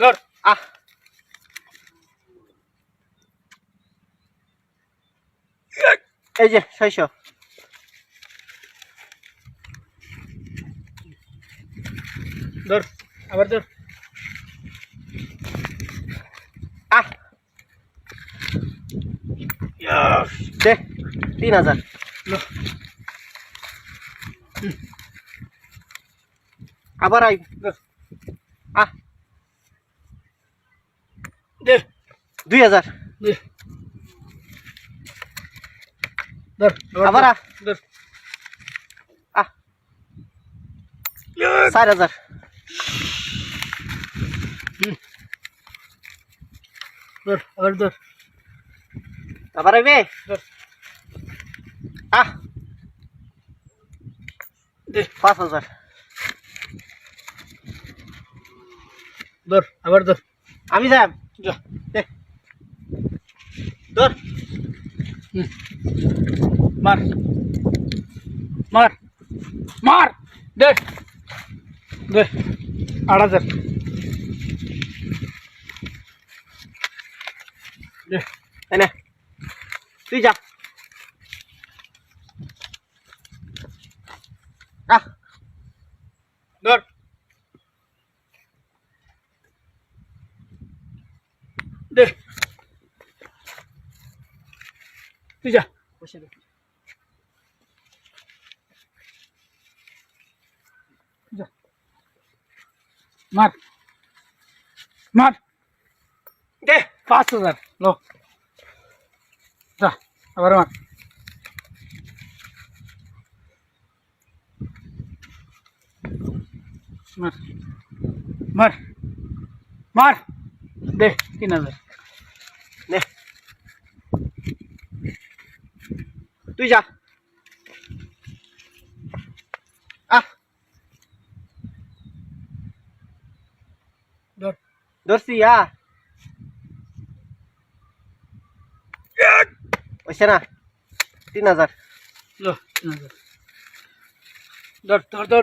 ধর, আহ। এই যে, ছয়শো। ধর, আবার ধর। আহ। দে, তিন হাজার। আবার আই আহ। দে। দুই হাজার। আবার চার হাজার। আবার ধর। আবার আইবে? আহ দে। পাঁচ হাজার। ধর আবার ধর। আমি যাম। যা দে। ধর। মার। মার। মার। দে। দে। আট হাজার দে। তুই যা। আহ ধর দে তুই যা বসে দে যা মার মার দে পাঁচ হাজার লো যা আবার মার মার মার মার দে তিন হাজার নে। তুই যা। আহ। ধর। ধরছি আ না। তিন হাজার। লো তিন হাজার। ধর ধর ধর।